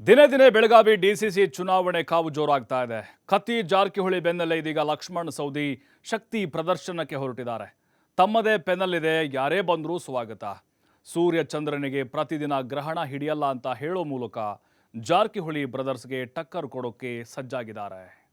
ದಿನೇ ದಿನೇ ಬೆಳಗಾವಿ ಡಿಸಿಸಿ ಚುನಾವಣೆ ಕಾವು ಜೋರಾಗ್ತಾ ಇದೆ. ಕತ್ತಿ ಜಾರಕಿಹೊಳಿ ಬೆನ್ನಲ್ಲೇ ಇದೀಗ ಲಕ್ಷ್ಮಣ್ ಸೌದಿ ಶಕ್ತಿ ಪ್ರದರ್ಶನಕ್ಕೆ ಹೊರಟಿದ್ದಾರೆ. ತಮ್ಮದೇ ಪೆನ್ನಲ್ಲಿದೆ, ಯಾರೇ ಬಂದರೂ ಸ್ವಾಗತ. ಸೂರ್ಯ ಚಂದ್ರನಿಗೆ ಪ್ರತಿದಿನ ಗ್ರಹಣ ಹಿಡಿಯಲ್ಲ ಅಂತ ಹೇಳೋ ಮೂಲಕ ಜಾರಕಿಹೊಳಿ ಬ್ರದರ್ಸ್ಗೆ ಟಕ್ಕರ್ ಕೊಡೋಕೆ ಸಜ್ಜಾಗಿದ್ದಾರೆ.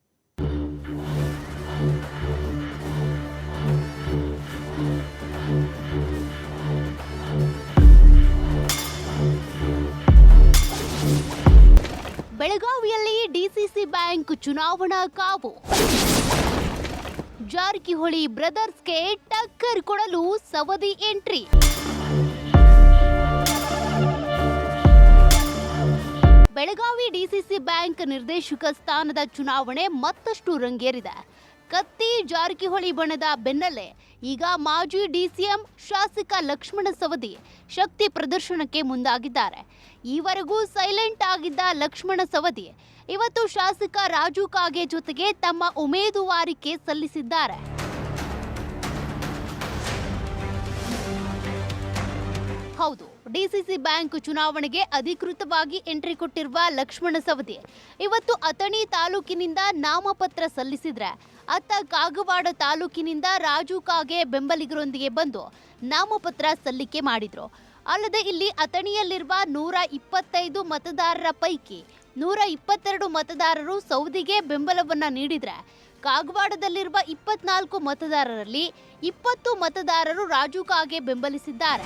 ಬೆಳಗಾವಿಯಲ್ಲಿ ಡಿಸಿಸಿ ಬ್ಯಾಂಕ್ ಚುನಾವಣಾ ಕಾವು. ಜಾರಕಿಹೊಳಿ ಬ್ರದರ್ಸ್ಗೆ ಟಕ್ಕರ್ ಕೊಡಲು Savadi entry. Belagavi DCC bank ನಿರ್ದೇಶಕ ಸ್ಥಾನದ ಚುನಾವಣೆ ಮತ್ತಷ್ಟು ರಂಗೇರಿದೆ. ಕತ್ತಿ ಜಾರಕಿಹೊಳಿ ಬಣದ ಬೆನ್ನಲ್ಲೇ ಈಗ ಮಾಜಿ ಡಿಸಿಎಂ ಶಾಸಕ ಲಕ್ಷ್ಮಣ ಸವದಿ ಶಕ್ತಿ ಪ್ರದರ್ಶನಕ್ಕೆ ಮುಂದಾಗಿದ್ದಾರೆ. ಈವರೆಗೂ ಸೈಲೆಂಟ್ ಆಗಿದ್ದ ಲಕ್ಷ್ಮಣ ಸವದಿ ಇವತ್ತು ಶಾಸಕ ರಾಜು ಕಾಗೆ ಜೊತೆಗೆ ತಮ್ಮ ಉಮೇದುವಾರಿಕೆ ಸಲ್ಲಿಸಿದ್ದಾರೆ. ಹೌದು, ಡಿಸಿಸಿ ಬ್ಯಾಂಕ್ ಚುನಾವಣೆಗೆ ಅಧಿಕೃತವಾಗಿ ಎಂಟ್ರಿ ಕೊಟ್ಟಿರುವ ಲಕ್ಷ್ಮಣ ಸವದಿ ಇವತ್ತು ಅಥಣಿ ತಾಲೂಕಿನಿಂದ ನಾಮಪತ್ರ ಸಲ್ಲಿಸಿದ್ರೆ ಅತ್ತ ಕಾಗವಾಡ ತಾಲೂಕಿನಿಂದ ರಾಜು ಕಾಗೆ ಬೆಂಬಲಿಗರೊಂದಿಗೆ ಬಂದು ನಾಮಪತ್ರ ಸಲ್ಲಿಕೆ ಮಾಡಿದ್ರು. ಅಲ್ಲದೆ ಇಲ್ಲಿ ಅಥಣಿಯಲ್ಲಿರುವ ನೂರ ಇಪ್ಪತ್ತೈದು ಮತದಾರರ ಪೈಕಿ ನೂರ ಇಪ್ಪತ್ತೆರಡು ಮತದಾರರು ಸೌದಿಗೆ ಬೆಂಬಲವನ್ನು ನೀಡಿದರೆ, ಕಾಗವಾಡದಲ್ಲಿರುವ ಇಪ್ಪತ್ನಾಲ್ಕು ಮತದಾರರಲ್ಲಿ ಇಪ್ಪತ್ತು ಮತದಾರರು ರಾಜು ಕಾಗೆ ಬೆಂಬಲಿಸಿದ್ದಾರೆ.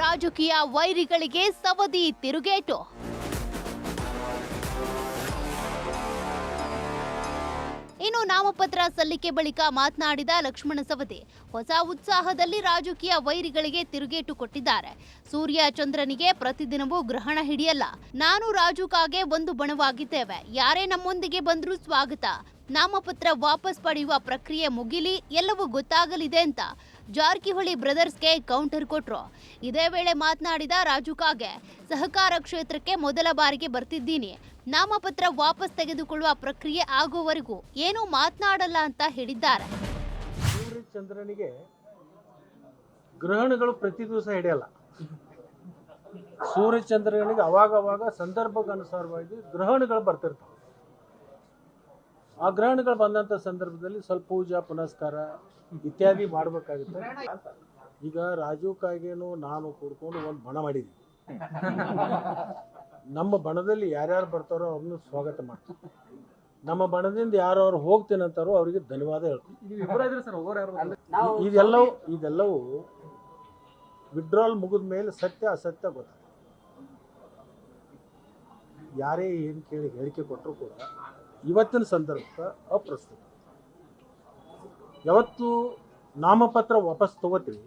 ರಾಜಕೀಯ ವೈರಿಗಳಿಗೆ ಸವದಿ ತಿರುಗೇಟು. ಇನ್ನು ನಾಮಪತ್ರ ಸಲ್ಲಿಕೆ ಬಳಿಕ ಮಾತನಾಡಿದ ಲಕ್ಷ್ಮಣ ಸವದಿ, ಹೊಸ ಉತ್ಸಾಹದಲ್ಲಿ ರಾಜಕೀಯ ವೈರಿಗಳಿಗೆ ತಿರುಗೇಟು ಕೊಟ್ಟಿದ್ದಾರೆ. ಸೂರ್ಯ ಚಂದ್ರನಿಗೆ ಪ್ರತಿದಿನವೂ ಗ್ರಹಣ ಹಿಡಿಯಲ್ಲ. ನಾನು ರಾಜುಕಾಗೆ ಒಂದು ಬಣವಾಗಿದ್ದೇವೆ. ಯಾರೇ ನಮ್ಮೊಂದಿಗೆ ಬಂದರೂ ಸ್ವಾಗತ. ನಾಮಪತ್ರ ವಾಪಸ್ ಪಡೆಯುವ ಪ್ರಕ್ರಿಯೆ ಮುಗಿಲಿ, ಎಲ್ಲವೂ ಗೊತ್ತಾಗಲಿದೆ ಅಂತ ಜಾರಕಿಹೊಳಿ ಬ್ರದರ್ಸ್ಗೆ ಕೌಂಟರ್ ಕೊಟ್ರು. ಇದೇ ವೇಳೆ ಮಾತನಾಡಿದ ರಾಜು ಕಾಗೆ, ಸಹಕಾರ ಕ್ಷೇತ್ರಕ್ಕೆ ಮೊದಲ ಬಾರಿಗೆ ಬರ್ತಿದ್ದೀನಿ. ನಾಮಪತ್ರ ವಾಪಸ್ ತೆಗೆದುಕೊಳ್ಳುವ ಪ್ರಕ್ರಿಯೆ ಆಗುವವರೆಗೂ ಏನೂ ಮಾತನಾಡಲ್ಲ ಅಂತ ಹೇಳಿದ್ದಾರೆ. ಚಂದ್ರನಿಗೆ ಗ್ರಹಣಗಳು ಪ್ರತಿ ದಿವಸ ಹಿಡಿಯಲ್ಲ. ಸೂರ್ಯ ಚಂದ್ರನಿಗೆ ಅವಾಗ ಅವಾಗ ಸಂದರ್ಭಕ್ಕನುಸಾರವಾಗಿ ಗ್ರಹಣಗಳು ಬರ್ತಿರ್ತವೆ. ಆ ಗ್ರಹಣಗಳು ಬಂದಂಥ ಸಂದರ್ಭದಲ್ಲಿ ಸ್ವಲ್ಪ ಪೂಜಾ ಪುನಸ್ಕಾರ ಇತ್ಯಾದಿ ಮಾಡಬೇಕಾಗುತ್ತೆ. ಈಗ ರಾಜು ಕಾಗೇನು ನಾನು ಕೂಡ್ಕೊಂಡು ಒಂದು ಬಣ ಮಾಡಿದ್ವಿ ನಮ್ಮ ಬಣದಲ್ಲಿ ಯಾರ್ಯಾರು ಬರ್ತಾರೋ ಅವ್ರನ್ನ ಸ್ವಾಗತ ಮಾಡ್ತೀವಿ ನಮ್ಮ ಬಣದಿಂದ ಯಾರು ಅವ್ರು ಹೋಗ್ತೀನಿ ಅಂತಾರೋ ಅವರಿಗೆ ಧನ್ಯವಾದ ಹೇಳ್ತೀವಿ ಇದೆಲ್ಲವೂ ಇದೆಲ್ಲವೂ ವಿಡ್ರಾಲ್ ಮುಗಿದ ಮೇಲೆ ಸತ್ಯ ಅಸತ್ಯ ಗೊತ್ತ ಯಾರೇ ಏನು ಕೇಳಿ ಹೇಳಿಕೆ ಕೊಟ್ಟರು ಕೂಡ ಇವತ್ತಿನ ಸಂದರ್ಭ ಅಪ್ರಸ್ತುತ. ಯಾವತ್ತು ನಾಮಪತ್ರ ವಾಪಸ್ ತಗೋತೀವಿ.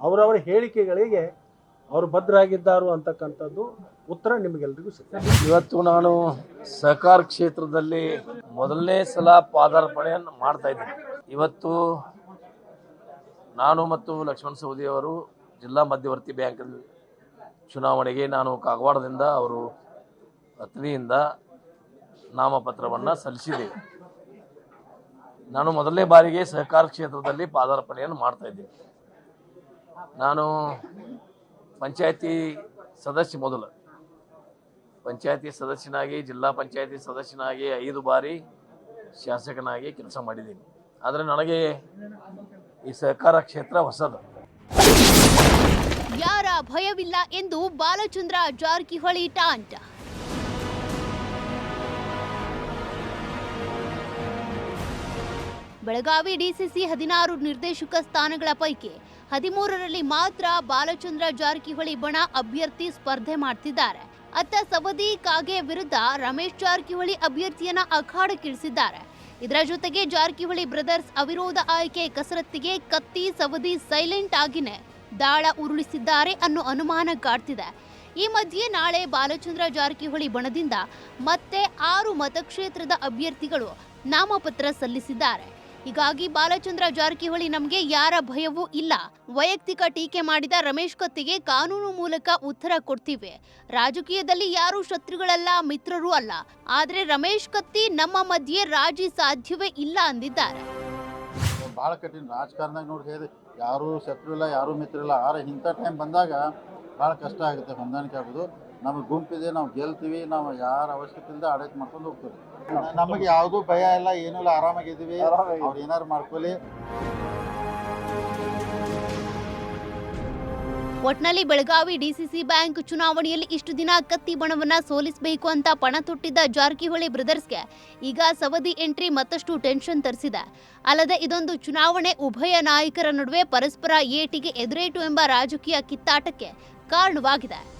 ಅವರವರ ಹೇಳಿಕೆಗಳಿಗೆ ಅವರು ಭದ್ರಾಗಿದ್ದಾರು ಅಂತಕ್ಕಂಥದ್ದು ಉತ್ತರ ನಿಮಗೆಲ್ರಿಗೂ ಸಿಗ್ತದೆ. ಇವತ್ತು ನಾನು ಸಹಕಾರ ಕ್ಷೇತ್ರದಲ್ಲಿ ಮೊದಲನೇ ಸಲ ಪಾದಾರ್ಪಣೆಯನ್ನು ಮಾಡ್ತಾ ಇದ್ದೀನಿ. ಇವತ್ತು ನಾನು ಮತ್ತು ಲಕ್ಷ್ಮಣ ಸವದಿ ಅವರು ಜಿಲ್ಲಾ ಮಧ್ಯವರ್ತಿ ಬ್ಯಾಂಕ್ ಚುನಾವಣೆಗೆ ನಾನು ಕಾಗವಾಡದಿಂದ ಅವರು ಅಥಣಿಯಿಂದ ನಾಮಪತ್ರವನ್ನು ಸಲ್ಲಿಸಿದೆ. ನಾನು ಮೊದಲನೇ ಬಾರಿಗೆ ಸಹಕಾರ ಕ್ಷೇತ್ರದಲ್ಲಿ ಪಾದಾರ್ಪಣೆಯನ್ನು ಮಾಡ್ತಾ ಇದ್ದೀನಿ. ನಾನು ಪಂಚಾಯತಿ ಸದಸ್ಯ ಮೊದಲು. ಪಂಚಾಯತಿ ಸದಸ್ಯನಾಗಿ, ಜಿಲ್ಲಾ ಪಂಚಾಯತಿ ಸದಸ್ಯನಾಗಿ ಐದು ಬಾರಿ ಶಾಸಕನಾಗಿ ಕೆಲಸ ಮಾಡಿದ್ದೀನಿ. ಆದರೆ ನನಗೆ ಈ ಸಹಕಾರ ಕ್ಷೇತ್ರ ಹೊಸದು. ಯಾರ ಭಯವಿಲ್ಲ ಎಂದು ಬಾಲಚಂದ್ರ ಜಾರಕಿಹೊಳಿ ಟಾಂಟ್. ಬೆಳಗಾವಿ ಡಿಸಿಸಿ ಹದಿನಾರು ನಿರ್ದೇಶಕ ಸ್ಥಾನಗಳ ಪೈಕಿ ಹದಿಮೂರರಲ್ಲಿ ಮಾತ್ರ ಬಾಲಚಂದ್ರ ಜಾರಕಿಹೊಳಿ ಬಣ ಅಭ್ಯರ್ಥಿ ಸ್ಪರ್ಧೆ ಮಾಡ್ತಿದ್ದಾರೆ. ಅತ್ತ ಸವದಿ ಕಾಗೆ ವಿರುದ್ಧ ರಮೇಶ್ ಜಾರಕಿಹೊಳಿ ಅಭ್ಯರ್ಥಿಯನ್ನ ಅಖಾಡಕ್ಕಿಳಿಸಿದ್ದಾರೆ. ಇದರ ಜೊತೆಗೆ ಜಾರಕಿಹೊಳಿ ಬ್ರದರ್ಸ್ ಅವಿರೋಧ ಆಯ್ಕೆ ಕಸರತ್ತಿಗೆ ಕತ್ತಿ ಸವದಿ ಸೈಲೆಂಟ್ ಆಗಿನೇ ದಾಳ ಉರುಳಿಸಿದ್ದಾರೆ ಅನ್ನೋ ಅನುಮಾನ ಕಾಡ್ತಿದೆ. ಈ ಮಧ್ಯೆ ನಾಳೆ ಬಾಲಚಂದ್ರ ಜಾರಕಿಹೊಳಿ ಬಣದಿಂದ ಮತ್ತೆ ಆರು ಮತಕ್ಷೇತ್ರದ ಅಭ್ಯರ್ಥಿಗಳು ನಾಮಪತ್ರ ಸಲ್ಲಿಸಿದ್ದಾರೆ. ಹೀಗಾಗಿ ಬಾಲಚಂದ್ರ ಜಾರಕಿಹೊಳಿ ನಮಗೆ ಯಾರ ಭಯವೂ ಇಲ್ಲ. ವೈಯಕ್ತಿಕ ಟೀಕೆ ಮಾಡಿದ ರಮೇಶ್ ಕತ್ತಿಗೆ ಕಾನೂನು ಮೂಲಕ ಉತ್ತರ ಕೊಡ್ತೀವಿ. ರಾಜಕೀಯದಲ್ಲಿ ಯಾರೂ ಶತ್ರುಗಳಲ್ಲ, ಮಿತ್ರರೂ ಅಲ್ಲ. ಆದರೆ ರಮೇಶ್ ಕತ್ತಿ ನಮ್ಮ ಮಧ್ಯೆ ರಾಜಿ ಸಾಧ್ಯವೇ ಇಲ್ಲ ಅಂದಿದ್ದಾರೆ. ಭಾಳ ಕಠಿಣ ರಾಜಕಾರಣದಾಗ ನೋಡಿ ಹೇಳಿ, ಯಾರೂ ಶತ್ರು ಇಲ್ಲ, ಯಾರೂ ಮಿತ್ರ ಇಲ್ಲ. ಆದ್ರೆ ಇಂಥ ಟೈಮ್ ಬಂದಾಗ ಭಾಳ ಕಷ್ಟ ಆಗುತ್ತೆ ಹೊಂದಾಣಿಕೆ ಆಗೋದು ನಮಗೆ ಗುಂಪಿದೆ, ನಾವು ಗೆಲ್ತೀವಿ, ನಾವು ಯಾರ ಅವಶ್ಯಕತೆ ಇಲ್ಲದೆ ಆಡಳಿತ ಮಾಡ್ಕೊಂಡು ಹೋಗ್ತೀವಿ. ನಮಗೆ ಯಾವುದೂ ಭಯ ಇಲ್ಲ ಏನೂ ಇಲ್ಲ ಆರಾಮಾಗಿದ್ದೀವಿ. ಅವ್ರು ಏನಾರು ಮಾಡ್ಕೊಳ್ಳಿ ಒಟ್ನಲ್ಲಿ ಬೆಳಗಾವಿ ಡಿಸಿಸಿ ಬ್ಯಾಂಕ್ ಚುನಾವಣೆಯಲ್ಲಿ ಇಷ್ಟು ದಿನ ಕತ್ತಿ ಬಣವನ್ನ ಸೋಲಿಸಬೇಕು ಅಂತ ಪಣ ತೊಟ್ಟಿದ್ದ ಜಾರಕಿಹೊಳಿ ಬ್ರದರ್ಸ್ಗೆ ಈಗ ಸವದಿ ಎಂಟ್ರಿ ಮತ್ತಷ್ಟು ಟೆನ್ಷನ್ ತರಿಸಿದೆ. ಅಲ್ಲದೆ ಇದೊಂದು ಚುನಾವಣೆ ಉಭಯ ನಾಯಕರ ನಡುವೆ ಪರಸ್ಪರ ಏಟಿಗೆ ಎದುರೇಟು ಎಂಬ ರಾಜಕೀಯ ಕಿತ್ತಾಟಕ್ಕೆ ಕಾರಣವಾಗಿದೆ.